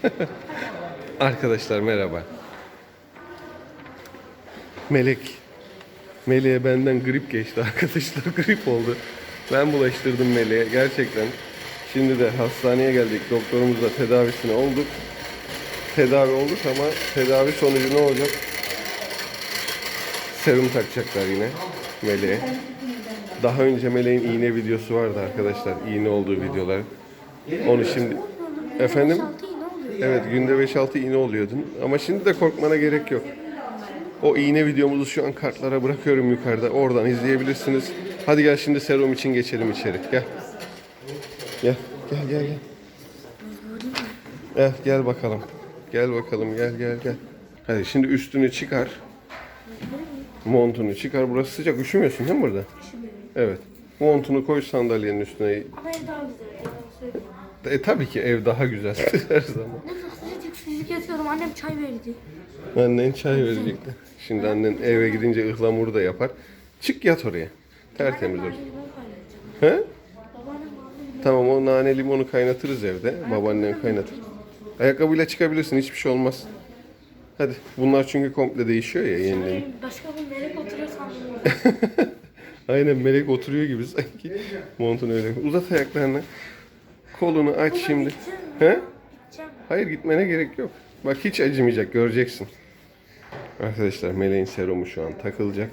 Arkadaşlar merhaba. Melek. Melek'e benden grip geçti arkadaşlar. Grip oldu. Ben bulaştırdım Melek'e gerçekten. Şimdi de hastaneye geldik. Doktorumuzla tedavisine olduk. Tedavi olduk ama tedavi sonucu ne olacak? Serum takacaklar yine Melek'e. Daha önce Melek'in iğne videosu vardı arkadaşlar. İğne olduğu videolar. Onu şimdi... Efendim? Evet günde 5-6 iğne oluyordun. Ama şimdi de korkmana gerek yok. O iğne videomuzu şu an kartlara bırakıyorum yukarıda. Oradan izleyebilirsiniz. Hadi gel şimdi serum için geçelim içeri. Gel. Gel. Gel gel gel. Gel gel bakalım. Gel bakalım gel gel gel. Hadi şimdi üstünü çıkar. Montunu çıkar. Burası sıcak. Üşümüyorsun değil mi burada? Evet. Montunu koy sandalyenin üstüne. Ama daha güzel. E tabii ki ev daha güzel her zaman. Sıcacık sıcacık yatıyorum. Annem çay verdi. Annen çay verecekti. Şimdi annen eve gidince ıhlamuru da yapar. Çık yat oraya. Tertemiz olur. He? Tamam o nane limonu kaynatırız evde. Babaannen kaynatır. Ayakkabıyla çıkabilirsin hiçbir şey olmaz. Hadi bunlar çünkü komple değişiyor ya yeniden. limon. Başka bir melek oturuyor sandım. Aynen melek oturuyor gibi sanki. Montun öyle. Uzat ayaklarını. Kolunu aç şimdi. He? Hayır gitmene gerek yok. Bak hiç acımayacak göreceksin. Arkadaşlar meleğin serumu şu an takılacak.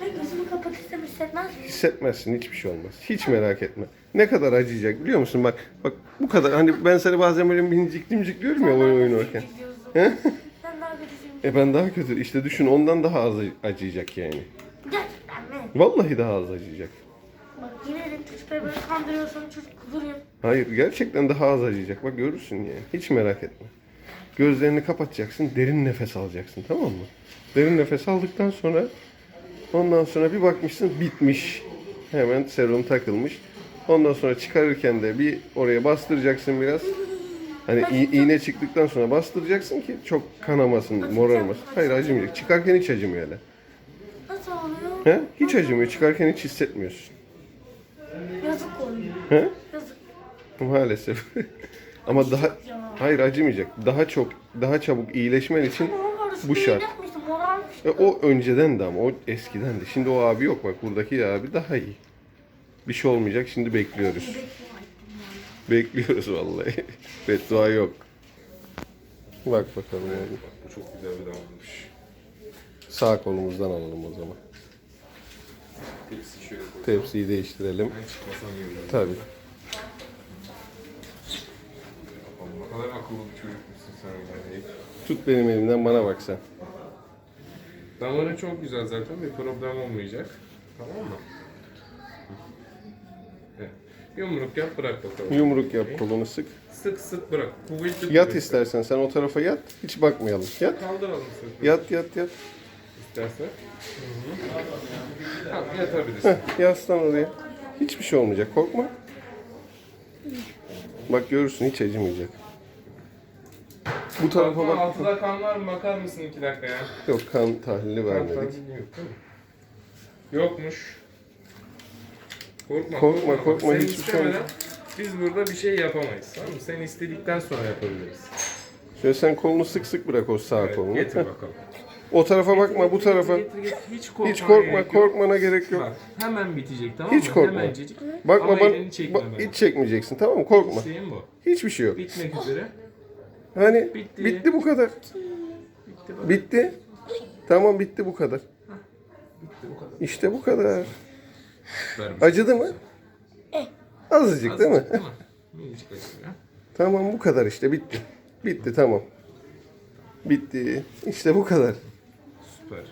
Ben gözümü kapatırsam hissetmez miyim? Hissetmezsin hiçbir şey olmaz. Hiç merak etme. Ne kadar acıyacak biliyor musun? Bak bak bu kadar. Hani ben seni bazen böyle minicik minicik diyorum ya oyun oynarken. He? Sen daha kötüsün. E ben daha kötü. İşte düşün ondan daha az acıyacak yani. Gerçekten mi? Vallahi daha az acıyacak. Bak yine dedim çocukları böyle kandırıyorsun çocuk kıvırıyor. Hayır gerçekten daha az acıyacak. Bak görürsün yani. Hiç merak etme. Gözlerini kapatacaksın. Derin nefes alacaksın tamam mı? Derin nefes aldıktan sonra ondan sonra bir bakmışsın bitmiş. Hemen serum takılmış. Ondan sonra çıkarırken de bir oraya bastıracaksın biraz. Hani i- iğne çıktıktan sonra bastıracaksın ki çok kanamasın, morarmasın. Hayır acımayacak. Çıkarken hiç acımıyor hele. Nasıl oluyor? He? Hiç acımıyor. Çıkarken hiç hissetmiyorsun. He? Yazık. Maalesef. Ama daha hayır acımayacak. Daha çok daha çabuk iyileşmen için bu şart. E, o önceden de ama o eskiden de. Şimdi o abi yok bak buradaki abi daha iyi. Bir şey olmayacak. Şimdi bekliyoruz. Bekliyoruz vallahi. Beddua yok. Bak bakalım yani. Bu çok güzel bir damlamış. Sağ kolumuzdan alalım o zaman. Tepsi şöyle. Tepsiyi değiştirelim. Ben çıkmasam iyi olur. Tabii. Ne kadar akıllı bir çocukmuşsun sen yani. Tut benim elimden bana bak sen. Damarın çok güzel zaten bir problem olmayacak. Tamam mı? Evet. Yumruk yap bırak bakalım. Yumruk yap kolunu sık. Sık sık bırak. Kuvvetli Yat kuvvetli. istersen sen o tarafa yat. Hiç bakmayalım. Yat. Kaldıralım sırtını Yat yat yat. İstersen. Tamam yatabilirsin. Heh, yaslan oraya. Hiçbir şey olmayacak. Korkma. Bak görürsün hiç acımayacak. Bu tarafa bak. Altıda kan var mı? Bakar mısın iki dakika ya? Yok kan tahlili Kan vermedik. tahlili yok değil mi? Yokmuş. Korkma, Korkma, korkma, Sen hiçbir şey istemeden olmaz. Biz burada bir şey yapamayız. Tamam mı? Sen istedikten sonra yapabiliriz. Şöyle sen kolunu sık sık bırak o sağ Evet, kolunu. getir Heh. bakalım. O tarafa bakma bu tarafa. Getir, getir. Hiç korkmana Hiç korkma gerek korkmana gerek yok. Bak hemen bitecek tamam Hiç mı? korkma. Hemencecik. Bakma Ama bana. çekme bak- hiç çekmeyeceksin tamam mı? Korkma. İsteğim bu. Hiçbir şey yok. Bitmek üzere. Hani bitti, Bitti. bu kadar. Bitti bak. Bitti. Tamam bitti bu kadar. Bitti bu kadar. İşte bu kadar. Acıdı mı? Azıcık değil mi? Değil mi? Minicik acıyor. Tamam bu kadar işte bitti. Bitti tamam. Bitti. İşte bu kadar. Süper.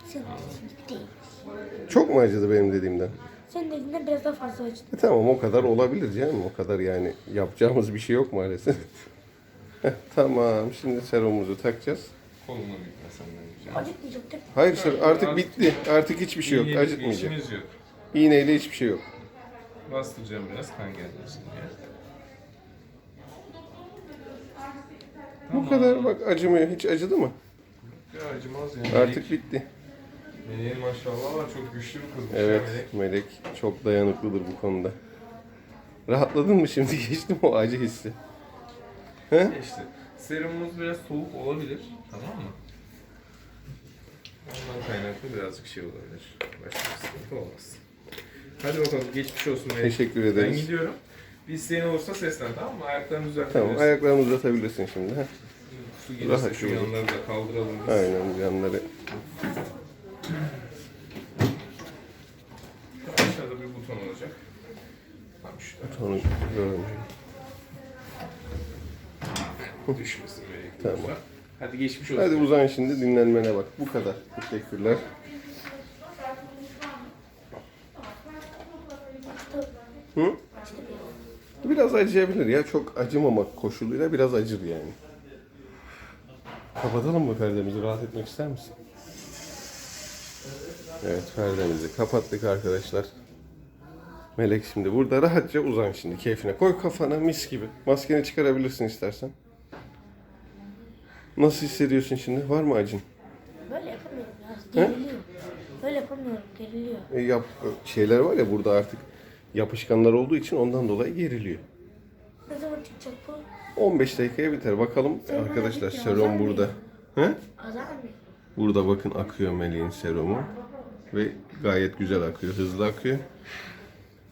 Çok mu acıdı benim dediğimden? Senin dediğinden biraz daha fazla acıdı. E tamam o kadar olabilir canım. O kadar yani yapacağımız bir şey yok maalesef. Heh, tamam şimdi serumumuzu takacağız. Kolunu bitme senden güzel. Acıtmayacak değil mi? Hayır ser- artık bitti. Artık hiçbir şey yok. Acıtmayacak. işimiz yok. İğneyle hiçbir şey yok. Bastıracağım biraz kan gelmesin diye. Bu kadar bak acımıyor. Hiç acıdı mı? Ya acımaz yani. Artık bitti. Meleğin maşallah var çok güçlü bir kızmış Evet ya Melek. Melek çok dayanıklıdır bu konuda. Rahatladın mı şimdi? Geçti mi o acı hissi? He? İşte Serumumuz biraz soğuk olabilir. Tamam mı? Ondan kaynaklı birazcık şey olabilir. Başka bir sıkıntı olmaz. Hadi bakalım geçmiş olsun. Melek. Teşekkür Ben ederiz. gidiyorum. Bir isteğin olursa seslen tamam mı? Ayaklarını düzeltebilirsin. Tamam ayaklarını uzatabilirsin şimdi. Heh. Su gelirse şu yanları da kaldıralım biz. Aynen yanları. Aşağıda bir buton olacak. Tam şurada. Onu görmüyorum. Düşmesin melek. Tamam. Hadi geçmiş olsun. Hadi uzan şimdi dinlenmene bak. Bu kadar. Teşekkürler. Hı? Biraz acıyabilir ya. Çok acımamak koşuluyla biraz acır yani. Kapatalım mı perdemizi? Rahat etmek ister misin? Evet perdemizi kapattık arkadaşlar. Melek şimdi burada rahatça uzan şimdi keyfine. Koy kafana mis gibi. Maskeni çıkarabilirsin istersen. Nasıl hissediyorsun şimdi? Var mı acın? Böyle yapamıyorum ya. Geriliyor. Böyle yapamıyorum. Geriliyor. E, yap, şeyler var ya burada artık yapışkanlar olduğu için ondan dolayı geriliyor. Ne zaman çıkacak bu? 15 dakikaya biter. Bakalım Serum arkadaşlar serum burada. He? Burada bakın akıyor Meleğin serumu. Ve gayet güzel akıyor, hızlı akıyor.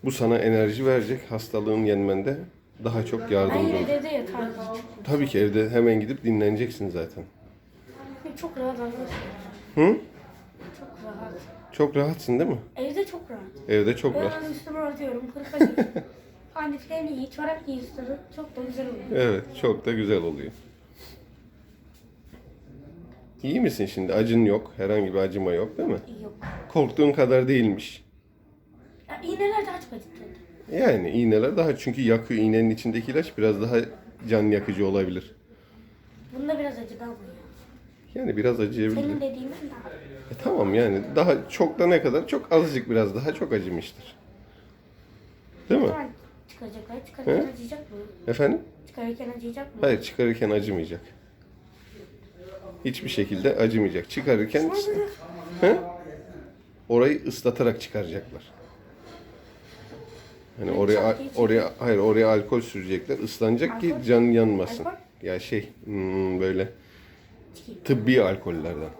Bu sana enerji verecek. Hastalığın yenmende daha çok yardımcı olur. de evde yatardım. Tabii ki evde hemen gidip dinleneceksin zaten. Çok rahat arkadaşlar. Hı? Çok rahat. Çok rahatsın değil mi? Evde çok rahat. Evde çok Ben rahat. üstüme örtüyorum. Hırka Pandiflerini giy, çorap giy üstüne. Çok da güzel oluyor. Evet, çok da güzel oluyor. İyi misin şimdi? Acın yok. Herhangi bir acıma yok değil mi? Yok. Korktuğun kadar değilmiş. Ya, iğneler daha çok acıtıyordu. Yani iğneler daha çünkü yakıyor. İğnenin içindeki ilaç biraz daha can yakıcı olabilir. Bunda biraz acıdı ama ya. Yani biraz acıyabilir. Senin dediğinden daha. E tamam yani daha çok da ne kadar? Çok azıcık biraz daha çok acımıştır. Değil mi? zaman çıkacaklar? Çıkarırken He? acıyacak mı? Efendim? Çıkarırken acıyacak mı? Hayır çıkarırken acımayacak. Hiçbir şekilde acımayacak. Çıkarırken He? orayı ıslatarak çıkaracaklar. Hani oraya oraya hayır oraya alkol sürecekler. Islanacak ki Alkol? can yanmasın. Alkol? Ya şey hmm, böyle tıbbi alkollerden.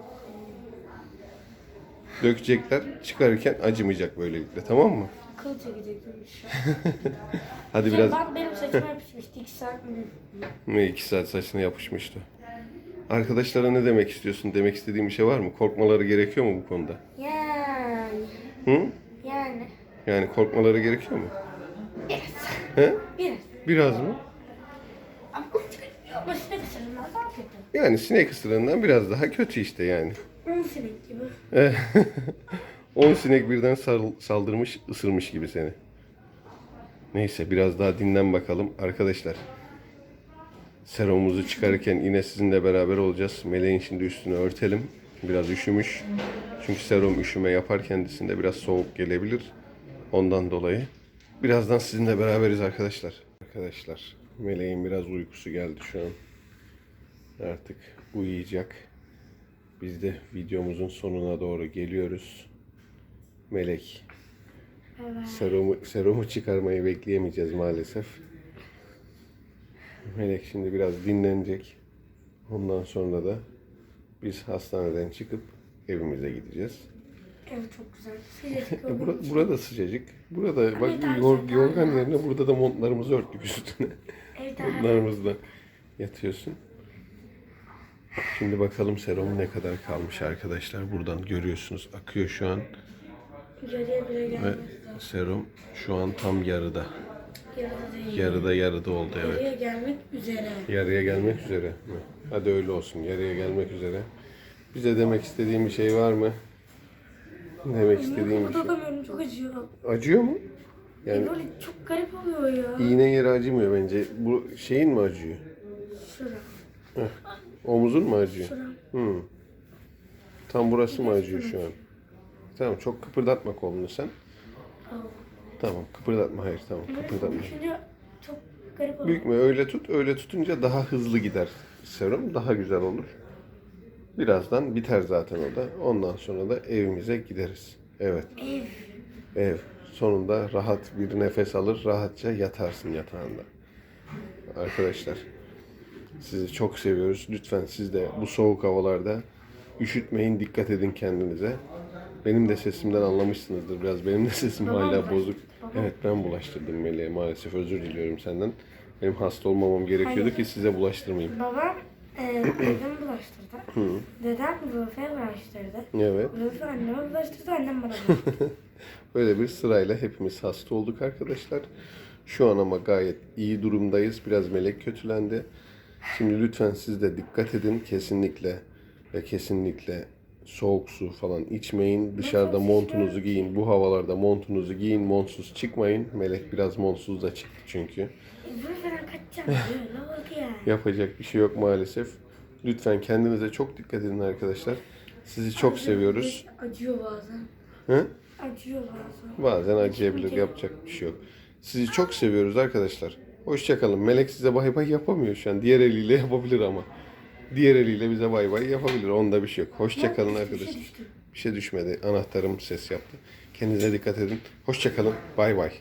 Dökecekler. Çıkarırken acımayacak böylelikle. Tamam mı? Kıl çekecektim şu Hadi biraz Bak benim saçıma yapışmıştı. iki saat mi? Ne iki saat saçına yapışmıştı. Arkadaşlara ne demek istiyorsun? Demek istediğim bir şey var mı? Korkmaları gerekiyor mu bu konuda? Yani. Hı? Yani. Yani korkmaları gerekiyor mu? Biraz. He? Biraz. Biraz mı? Ama ama sinek ısırığından daha kötü. Yani sinek ısırığından biraz daha kötü işte yani. Un sinek gibi. 10 sinek birden sar- saldırmış, ısırmış gibi seni. Neyse biraz daha dinlen bakalım. Arkadaşlar serumumuzu çıkarırken yine sizinle beraber olacağız. Meleğin şimdi üstünü örtelim. Biraz üşümüş. Çünkü serum üşüme yapar kendisinde biraz soğuk gelebilir. Ondan dolayı. Birazdan sizinle beraberiz arkadaşlar. Arkadaşlar Meleğin biraz uykusu geldi şu an. Artık uyuyacak. Biz de videomuzun sonuna doğru geliyoruz. Melek. Evet. Serumu, serumu çıkarmayı bekleyemeyeceğiz maalesef. Melek şimdi biraz dinlenecek. Ondan sonra da biz hastaneden çıkıp evimize gideceğiz. Ev çok güzel. Sıcacık E, bura- burada sıcacık. Burada bak daha yor- yorgan daha yerine burada da montlarımızı örttük üstüne. Montlarımızla yatıyorsun. Şimdi bakalım serum ne kadar kalmış arkadaşlar. Buradan görüyorsunuz akıyor şu an. Yarıya bile Ve gelmez. serum şu an tam yarıda. Yarıda değil. Yarıda yarıda oldu evet. Yarıya gelmek üzere. Yarıya gelmek üzere mi? Hadi öyle olsun. Yarıya gelmek üzere. Bize demek istediğin bir şey var mı? Demek istediğin bir şey. Çok acıyor. Acıyor mu? Yani Böyle çok garip oluyor ya. iğne yeri acımıyor bence. Bu şeyin mi acıyor? Şura. Omuzun mu acıyor? Şura. Hı. Tam burası mı acıyor şu an? Tamam çok kıpırdatma kolunu sen. Tamam. Tamam kıpırdatma hayır tamam kıpırdatma. Düşünce çok garip oluyor. Bükme öyle tut öyle tutunca daha hızlı gider serum daha güzel olur. Birazdan biter zaten o da. Ondan sonra da evimize gideriz. Evet Ev. ev. Sonunda rahat bir nefes alır rahatça yatarsın yatağında. Arkadaşlar Sizi çok seviyoruz. Lütfen siz de bu soğuk havalarda üşütmeyin. Dikkat edin kendinize. Benim de sesimden anlamışsınızdır biraz. Benim de sesim Babam hala bozuk. Babam. Evet ben bulaştırdım Melek'e maalesef. Özür diliyorum senden. Benim hasta olmamam gerekiyordu Hayır. ki size bulaştırmayayım. Babam e, dedem bulaştırdı. Dedem Rufa'ya bulaştırdı. Evet. Rufa anneme bulaştırdı, annem bana bulaştırdı. Böyle bir sırayla hepimiz hasta olduk arkadaşlar. Şu an ama gayet iyi durumdayız. Biraz melek kötülendi. Şimdi lütfen siz de dikkat edin. Kesinlikle ve kesinlikle soğuk su falan içmeyin. Dışarıda montunuzu giyin. Bu havalarda montunuzu giyin. Montsuz çıkmayın. Melek biraz montsuz da çıktı çünkü. Yapacak bir şey yok maalesef. Lütfen kendinize çok dikkat edin arkadaşlar. Sizi çok seviyoruz. Acıyor bazen. Hı? Acıyor bazen. Bazen acıyabilir. Yapacak bir şey yok. Sizi çok seviyoruz arkadaşlar. Hoşçakalın. Melek size bay bay yapamıyor şu an. Diğer eliyle yapabilir ama. Diğer eliyle bize bay bay yapabilir. Onda bir şey yok. Hoşçakalın şey arkadaşlar. Bir şey düşmedi. Anahtarım ses yaptı. Kendinize dikkat edin. Hoşçakalın. Bay bay.